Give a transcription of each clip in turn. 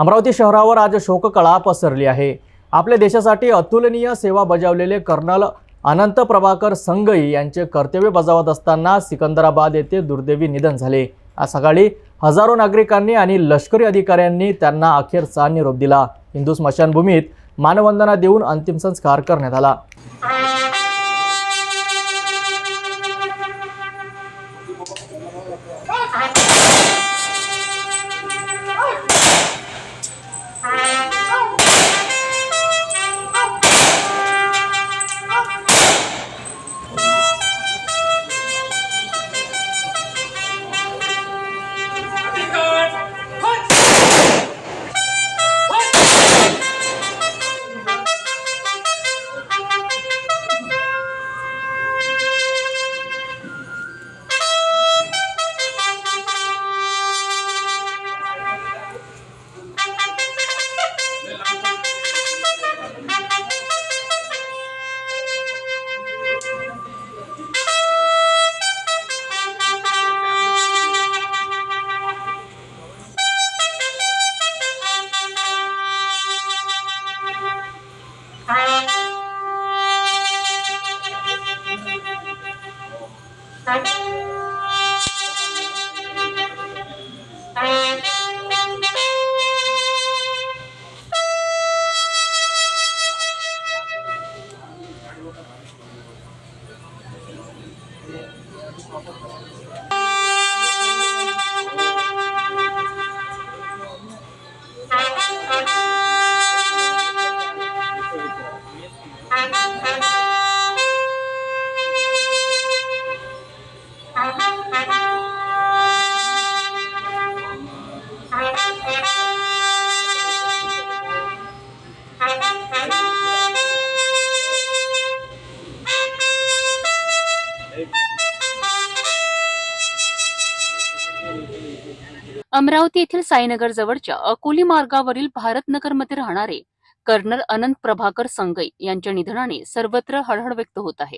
अमरावती शहरावर आज शोककळा पसरली आहे. आपल्या देशासाठी अतुलनीय सेवा बजावलेले कर्नल अनंत प्रभाकर संगई यांचे कर्तव्य बजावत असताना सिकंदराबाद येथे दुर्दैवी निधन झाले. आज सकाळी हजारो नागरिकांनी आणि लष्करी अधिकाऱ्यांनी त्यांना अखेरचा निरोप दिला. हिंदू स्मशानभूमीत मानवंदना देऊन अंतिम संस्कार करण्यात आला. अमरावती येथील साईनगर जवळच्या अकोली मार्गावरील भारतनगरमध्ये राहणारे कर्नल अनंत प्रभाकर संगई यांच्या निधनाने सर्वत्र हळहळ व्यक्त होत आहे.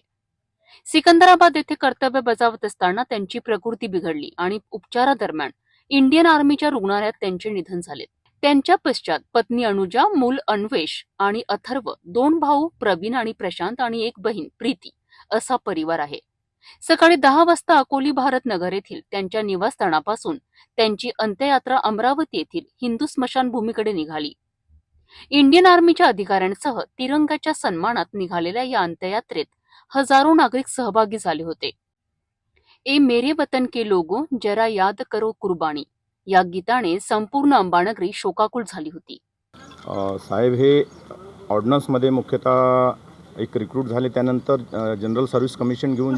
सिकंदराबाद येथे कर्तव्य बजावत असताना त्यांची प्रकृती बिघडली आणि उपचारादरम्यान इंडियन आर्मीच्या रुग्णालयात त्यांचे निधन झाले. त्यांच्या पश्चात पत्नी अनुजा मूल अन्वेष आणि अथर्व दोन भाऊ प्रवीण आणि प्रशांत आणि एक बहीण प्रीती असा परिवार आहे. सकाळी दहा वाजता अकोली भारत नगर येथील त्यांच्या निवासस्थानापासून त्यांची अंत्ययात्रा अमरावती येथील हिंदू स्मशानभूमीकडे निघाली. इंडियन आर्मीच्या अधिकाऱ्यांसह तिरंगाच्या सन्मानात निघालेल्या या अंत्ययात्रेत हजारो नागरिक सहभागी झाले होते. ए मेरे वतन के लोगो जरा याद करो कुर्बानी या गीताने संपूर्ण अंबानगरी शोकाकुल झाली होती. साहेब हे ऑर्डनन्समध्ये मुख्यतः एक रिक्रूट झाले त्यानंतर जनरल सर्व्हिस कमिशन घेऊन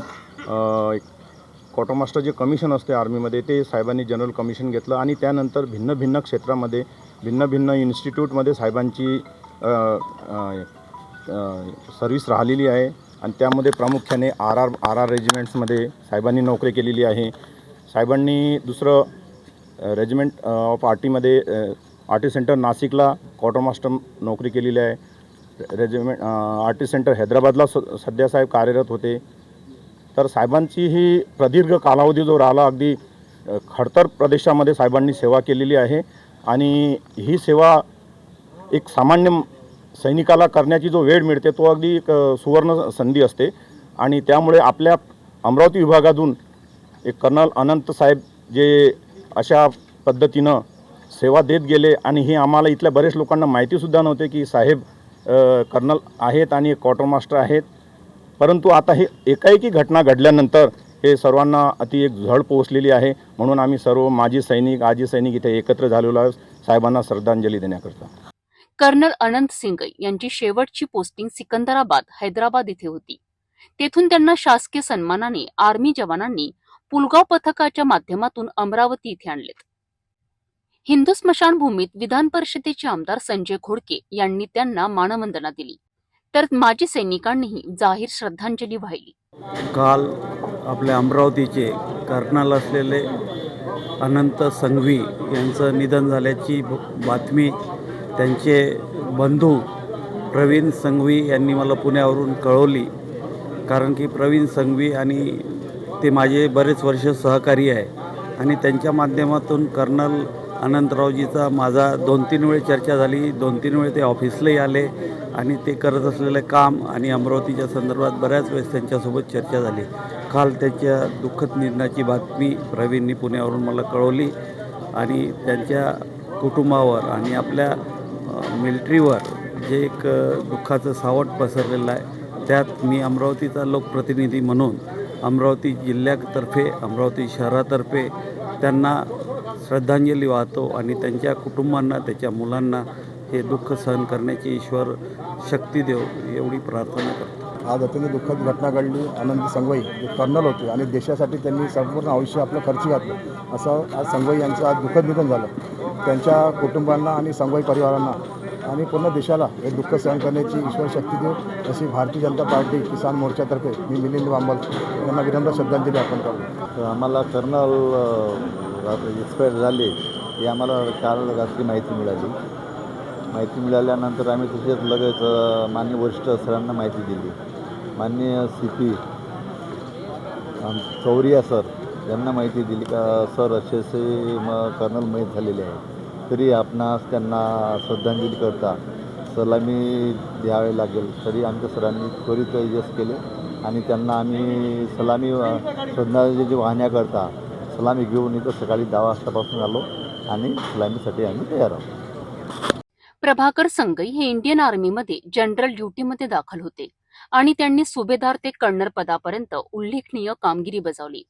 अ, मास्टर जे कमिशन असते आर्मीमध्ये ते साहेबांनी जनरल कमिशन घेतलं आणि त्यानंतर भिन्न भिन्न क्षेत्रामध्ये भिन्न भिन्न इन्स्टिट्यूटमध्ये साहेबांची सर्व्हिस राहिलेली आहे. आणि त्यामध्ये प्रामुख्याने आर आर आर आर रेजिमेंट्समध्ये साहेबांनी नोकरी केलेली आहे. साहेबांनी दुसरं रेजिमेंट ऑफ आर्टीमध्ये आर्टी सेंटर नाशिकला क्वार्टर मास्टर नोकरी केलेली आहे. रेजिमेंट आर्टी सेंटर हैदराबादला स सध्या साहेब कार्यरत होते. तर साहेबांची ही प्रदीर्घ कालावधी जो राहिला अगदी खडतर प्रदेशामध्ये साहेबांनी सेवा केलेली आहे. आणि ही सेवा एक सामान्य सैनिकाला करण्याची जो वेळ मिळते तो अगदी एक सुवर्ण संधी असते. आणि त्यामुळे आपल्या अमरावती विभागातून एक कर्नल अनंत साहेब जे अशा पद्धतीनं सेवा देत गेले आणि हे आम्हाला इथल्या बरेच लोकांना माहितीसुद्धा नव्हते की साहेब कर्नल आहेत आणि एक क्वार्टर मास्टर आहेत. परंतु आता हे एकाएकी घटना घडल्यानंतर हे सर्वांना अति एक झळ पोहोचलेली आहे. म्हणून आम्ही सर्व माजी सैनिक आजी सैनिक इथे एकत्र झालेलो आहोत. साहेबांना श्रद्धांजली देण्याकरता. कर्नल अनंत सिंग यांची शेवटची पोस्टिंग सिकंदराबाद हैदराबाद इथे होती. तेथून त्यांना शासकीय सन्मानाने आर्मी जवानांनी पुलगाव पथकाच्या माध्यमातून अमरावती इथे आणलेत. हिंदू स्मशानभूमीत विधान परिषदेचे आमदार संजय घोडके यांनी त्यांना मानवंदना दिली. तर माजी सैनिकांनीही जाहीर श्रद्धांजली वाहिली. काल आपल्या अमरावतीचे कर्नल असलेले अनंत संघवी यांचं निधन झाल्याची बातमी त्यांचे बंधू प्रवीण संघवी यांनी मला पुण्यावरून कळवली. कारण की प्रवीण संघवी आणि ते माझे बरेच वर्ष सहकारी आहे. आणि त्यांच्या माध्यमातून कर्नल अनंतरावजीचा माझा दोन तीन वेळे चर्चा झाली. दोन तीन वेळे ते ऑफिसलाही आले आणि ते करत असलेलं काम आणि अमरावतीच्या संदर्भात बऱ्याच वेळेस त्यांच्यासोबत चर्चा झाली. काल त्यांच्या दुःखद निधनाची बातमी प्रवीणनी पुण्यावरून मला कळवली आणि त्यांच्या कुटुंबावर आणि आपल्या मिलिटरीवर जे एक दुःखाचं सावट पसरलेलं आहे त्यात मी अमरावतीचा लोकप्रतिनिधी म्हणून अमरावती जिल्ह्यातर्फे अमरावती शहरातर्फे त्यांना श्रद्धांजली वाहतो आणि त्यांच्या कुटुंबांना त्याच्या मुलांना हे दुःख सहन करण्याची ईश्वर शक्ती देव एवढी प्रार्थना करतो. आज अत्यंत दुःखद घटना घडली. आनंद संगवई जे कर्नल होते आणि देशासाठी त्यांनी संपूर्ण आयुष्य आपलं खर्च घातलं. असं आज संगवई यांचं आज दुःखद निधन झालं. त्यांच्या कुटुंबांना आणि संगवई परिवारांना आणि पूर्ण देशाला हे दुःख सहन करण्याची ईश्वर शक्ती देऊ अशी भारतीय जनता पार्टी किसान मोर्चातर्फे मी मिलिंद वांबल यांना विनम्र श्रद्धांजली अर्पण करतो. तर आम्हाला कर्नल एक्सपायर झाले ही आम्हाला काल रात्री माहिती मिळाली. माहिती मिळाल्यानंतर आम्ही तसेच लगेच मान्य वरिष्ठ सरांना माहिती दिली. माननीय सी पी चौरिया सर यांना माहिती दिली का सर असे असे मग कर्नल मयत झालेले आहे. तरी आपणास त्यांना श्रद्धांजली करता. सलामी द्यावे लागेल. तरी आमच्या सरांनी त्वरित यश केले आणि त्यांना आम्ही सलामी श्रद्धांजली वाहण्याकरता सलामी घेऊन इथं सकाळी दहा वाजतापासून आलो आणि सलामीसाठी आम्ही तयार आहोत. प्रभाकर संगई हे इंडियन आर्मीमध्ये जनरल ड्युटीमध्ये दाखल होते आणि त्यांनी सुभेदार ते कर्नल पदापर्यंत उल्लेखनीय कामगिरी बजावली.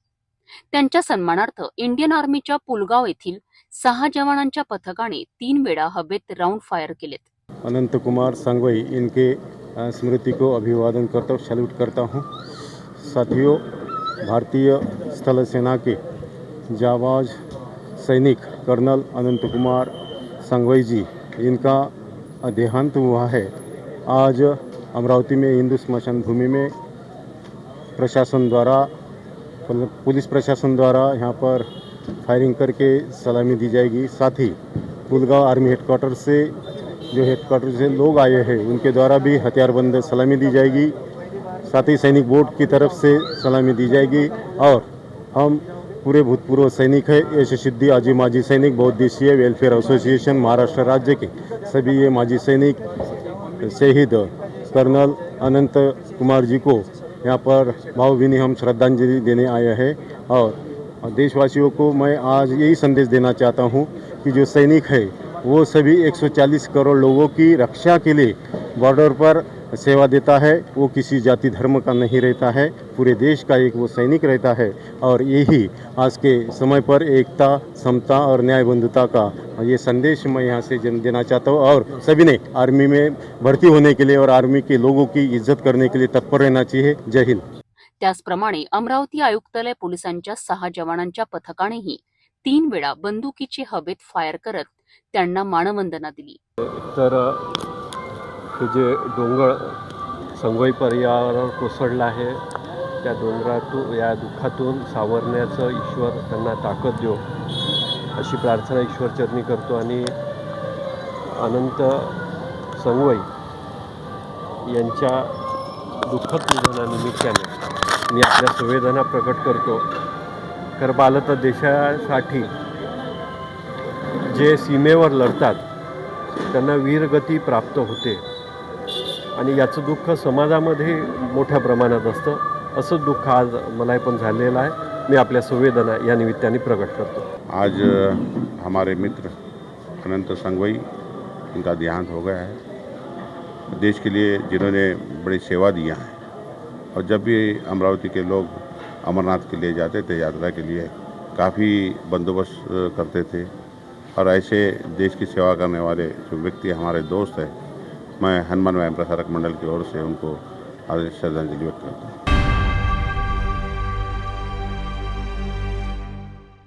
त्यांच्या सन्मानार्थ इंडियन आर्मीच्या पुलगाव येथील सहा जवानांच्या पथकाने तीन वेळा हवेत राऊंड फायर केलेत. अनंत कुमार संगवई इनके अ, स्मृति को अभिवादन करता हूँ सैल्यूट करता हूँ। साथियों भारतीय स्थल सेना के जाबाज सैनिक कर्नल अनंत कुमार संगवई जी इनका देहांत हुआ है आज अमरावती में हिंदू स्मशान भूमि में प्रशासन द्वारा पुलिस प्रशासन द्वारा यहाँ पर फायरिंग करके सलामी दी जाएगी। साथ ही पुलगांव आर्मी हेडक्वार्टर से जो हेडक्वार्टर से लोग आए हैं, उनके द्वारा भी हथियारबंद सलामी दी जाएगी। साथ ही सैनिक बोर्ड की तरफ़ से सलामी दी जाएगी और हम पूरे भूतपूर्व सैनिक हैं। यश सिद्धि आजी माजी सैनिक बहुद्देशीय वेलफेयर एसोसिएशन महाराष्ट्र राज्य के सभी ये माजी सैनिक, शहीद कर्नल अनंत कुमार जी को यहाँ पर भावभीनी हम श्रद्धांजलि देने आए हैं और देशवासियों को मैं आज यही संदेश देना चाहता हूँ कि जो सैनिक है, वो सभी 140 करोड़ लोगों की रक्षा के लिए बॉर्डर पर सेवा देता है वो किसी जाति धर्म का नहीं रहता है पूरे देश का एक वो सैनिक रहता है और यही आज के समय पर एकता समता और न्याय बंधुता का ये संदेश मैं यहाँ से जन देना चाहता हूँ और सभी ने आर्मी में भर्ती होने के लिए और आर्मी के लोगों की इज्जत करने के लिए तत्पर रहना चाहिए। जय हिंद। त्याचप्रमाणे अमरावती आयुक्तालय पोलिसांच्या सहा जवानांच्या पथकानेही तीन वेळा बंदुकीची हवेत फायर करत त्यांना मानवंदना दिली. तर हे जे डोंगर संगोई पर्यावरण कोसळलं आहे त्या डोंगरातून या दुःखातून सावरण्याचं ईश्वर त्यांना ताकद देऊ अशी प्रार्थना ईश्वरचरणी करतो आणि अनंत संगवई यांच्या दुःखद निधनानिमित्ताने मी आपल्या संवेदना प्रकट करतो. खरं पाहिलं तर देशासाठी जे सीमेवर लढतात त्यांना वीरगती प्राप्त होते. आणि याचं दुःख समाजामध्ये मोठ्या प्रमाणात असतं. असं दुःख आज मला पण झालेलं आहे. मी आपल्या संवेदना या निमित्ताने प्रकट करतो. आज हमारे मित्र अनंत संगवई, इनका देहांत हो गया है। देश के लिए जिन्होंने बड़ी सेवा दिया है। और जब भी अमरावती के लोग अमरनाथ के लिए जाते थे, यात्रा के लिए, काफ़ी बंदोबस्त करते थे। और ऐसे देश की सेवा करने वाले जो व्यक्ति हमारे दोस्त हैं मैं हनुमान व्यायाम प्रसारक मंडल की ओर से उनको आज श्रद्धांजलि व्यक्त करता हूँ।